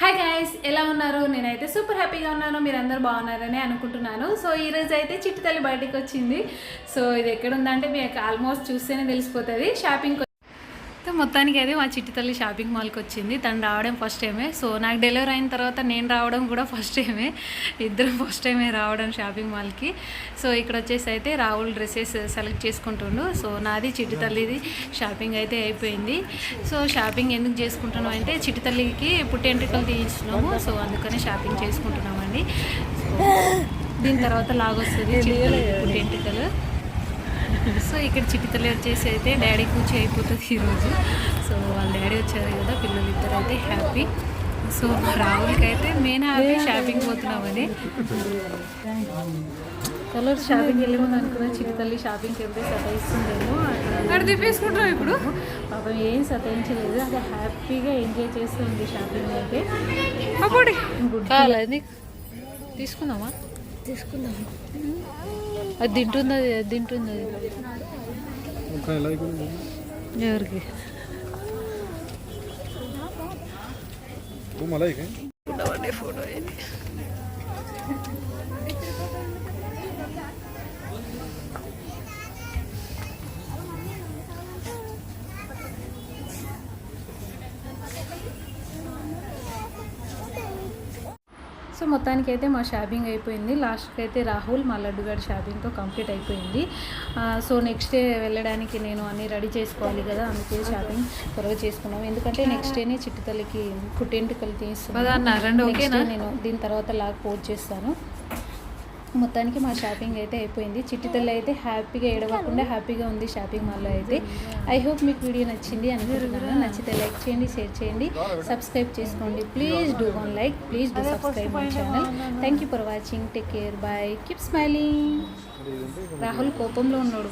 Hi guys ఎలా ఉన్నారు? నేనైతే సూపర్ హ్యాపీగా ఉన్నాను. మీరు అందరు బాగున్నారని అనుకుంటున్నాను. సో ఈ రోజు అయితే చిట్టి బయటకు బయటికి వచ్చింది. సో ఇది ఎక్కడ ఉందంటే మీకు ఆల్మోస్ట్ చూస్తేనే తెలిసిపోతుంది. షాపింగ్ మొత్తానికి అయితే మా చిట్టి తల్లి షాపింగ్ మాల్కి వచ్చింది. తను రావడం ఫస్ట్ టైమే సో నాకు డెలివరీ అయిన తర్వాత నేను రావడం కూడా ఫస్ట్ టైమే ఇద్దరం ఫస్ట్ టైమే రావడం షాపింగ్ మాల్కి. సో ఇక్కడ వచ్చేసి అయితే రాహుల్ డ్రెస్సెస్ సెలెక్ట్ చేసుకుంటుండు. సో నాది చిట్టి తల్లిది షాపింగ్ అయితే అయిపోయింది. సో షాపింగ్ ఎందుకు చేసుకుంటున్నాం అంటే చిట్టి తల్లికి పుట్టెంట్రికలు తీయించినాము సో అందుకని షాపింగ్ చేసుకుంటున్నామండి. దీని తర్వాత లాగొస్తుంది చిట్టి తల్లికి సో ఇక్కడ చిటితల్లి వచ్చేసి అయితే డాడీ కూర్చి అయిపోతుంది ఈరోజు సో వాళ్ళ డాడీ వచ్చారు కదా పిల్లలు ఇద్దరు అయితే హ్యాపీ సో రాహుల్కి అయితే మెయిన్ హ్యాపీ షాపింగ్ పోతున్నామని. కలర్ షాపింగ్ వెళ్ళే ముందు అనుకున్న చిటితల్లి షాపింగ్కి వెళ్తే సతాయిస్తుందేమో. అక్కడ తిప్పేసుకుంటాం ఇప్పుడు? పాపం ఏం సతాయించలేదు అది హ్యాపీగా ఎంజాయ్ చేస్తుంది షాపింగ్ అయితే తీసుకుందామా? తీసుకుందాం అది తింటుంది అది తింటుంది అది ఎవరికి ఫోటో సో మొత్తానికి అయితే మా షాపింగ్ అయిపోయింది. లాస్ట్కి అయితే రాహుల్ మా లడ్డుగాడి షాపింగ్తో కంప్లీట్ అయిపోయింది. సో నెక్స్ట్ డే వెళ్ళడానికి నేను అన్నీ రెడీ చేసుకోవాలి కదా అందుకే షాపింగ్ త్వరగా చేసుకున్నాం ఎందుకంటే నెక్స్ట్ డేనే చిట్టి తల్లికి పుట్టెంటుకలు తీస్తున్నాను. డే నేను దీని తర్వాత లాగ్ పోస్ట్ చేస్తాను. మొత్తానికి మా షాపింగ్ అయితే అయిపోయింది. చిట్టితల్లి అయితే హ్యాపీగా ఏడవకుండా హ్యాపీగా ఉంది షాపింగ్ మాల్లో అయితే. ఐ హోప్ మీకు వీడియో నచ్చింది అనుకుంటున్నాను. నచ్చితే లైక్ చేయండి షేర్ చేయండి సబ్స్క్రైబ్ చేసుకోండి. Please do one like please do subscribe my channel thank you for watching take care bye keep smiling Rahul కోపంలో ఉన్నాడు.